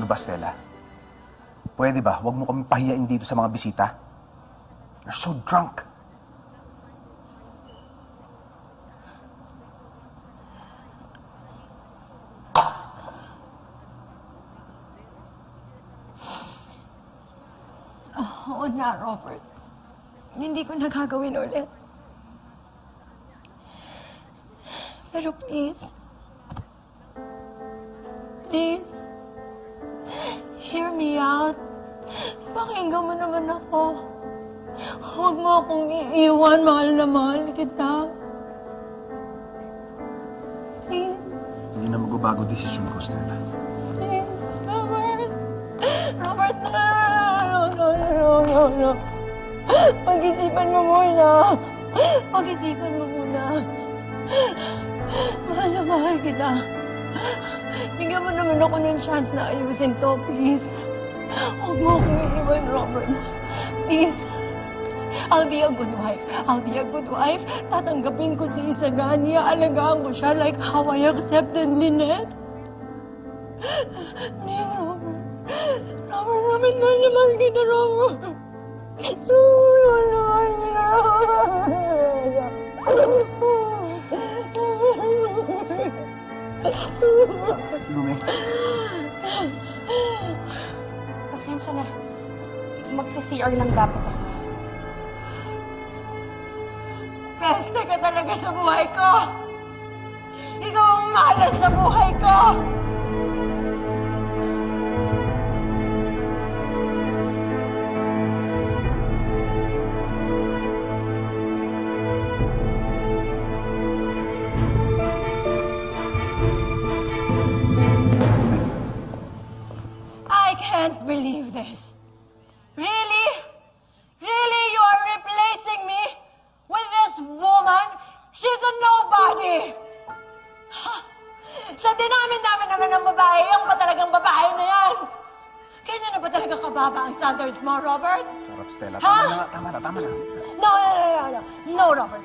Ano ba, Stella? Pwede ba? Huwag mo kami pahiyain dito sa mga bisita. You're so drunk. Oo na, Robert. Hindi ko nagagawin ulit. Pero please, please, out. Pakinggan mo naman ako. Huwag mo akong iiwan, mahal na mahal kita. Please, Hindi na magbabago desisyon ko, Stella. please, Robert. Robert, no, no, no, no, no, no. Pag-isipan mo muna. Pag-isipan mo muna. Mahal na mahal kita. Bigyan mo naman ako ng chance na ayusin to, please. Huwag mo akong iiwan, Robert. Please. I'll be a good wife. I'll be a good wife. Tatanggapin ko si Isagani. Alagaan ko siya like how I accepted Lynette. Please, Robert. Robert, mahal na mahal kita, Robert. Robert, mahal Pasensya na. Magsi-CR lang dapat ako. Peste ka talaga sa buhay ko! Ikaw ang malas sa buhay ko! This. Really? Really, you are replacing me with this woman? She's a nobody! Ha? Sa dinami-dami naman ng babae, yung ba talagang babae na yan? Ganyan na ba talaga kababa ang standards mo, Robert? sarap, Stella. Ha? Tama na, tama na, tama na. No, no, no, no, no. No, Robert.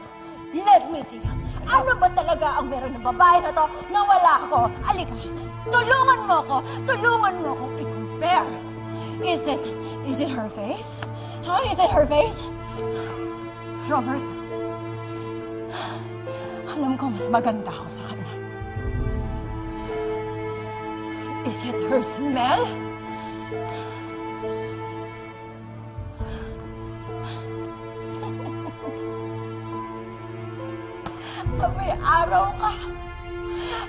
Let me see. Ano ba talaga ang meron ng babae na to na wala ako? Alika, tulungan mo ako. Tulungan mo akong i-compare. Is it, is it her face? Huh? Is it her face? Robert, alam ko mas maganda ako sa kanya. Is it her smell? May araw ka.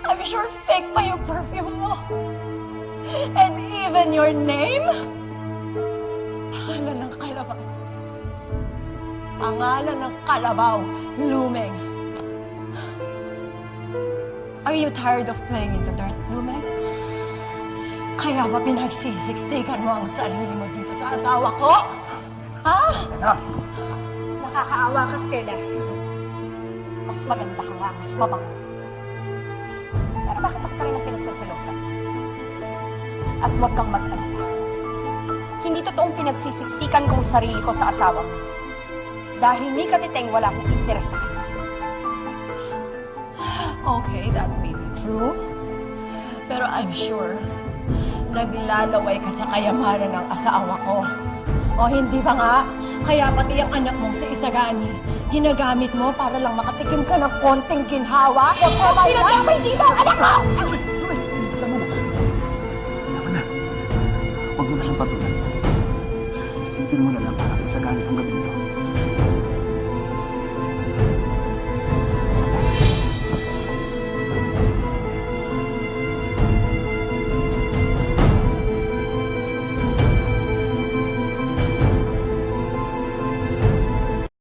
I'm sure fake pa yung perfume mo. And even your name? Pangalan ng kalabaw. Pangalan ng kalabaw, Lumeng. Are you tired of playing in the dirt, Lumeng? Kaya ba pinagsisiksikan mo ang sarili mo dito sa asawa ko? Ha? Enough! Nakakaawa ka, Stella. Mas maganda ka nga, mas mabango. Pero bakit ako pa rin ang pinagsasilosan? At huwag kang mag-alala. Hindi totoong pinagsisiksikan ko ang sarili ko sa asawa mo. Dahil ni Katiteng wala akong interes sa kanya. Okay, that may be true. Pero I'm sure, naglalaway ka sa kayamanan ng asawa ko. O hindi ba nga? Kaya pati ang anak mong si Isagani, ginagamit mo para lang makatikim ka ng konting ginhawa? O tama yun? dito ang anak ko!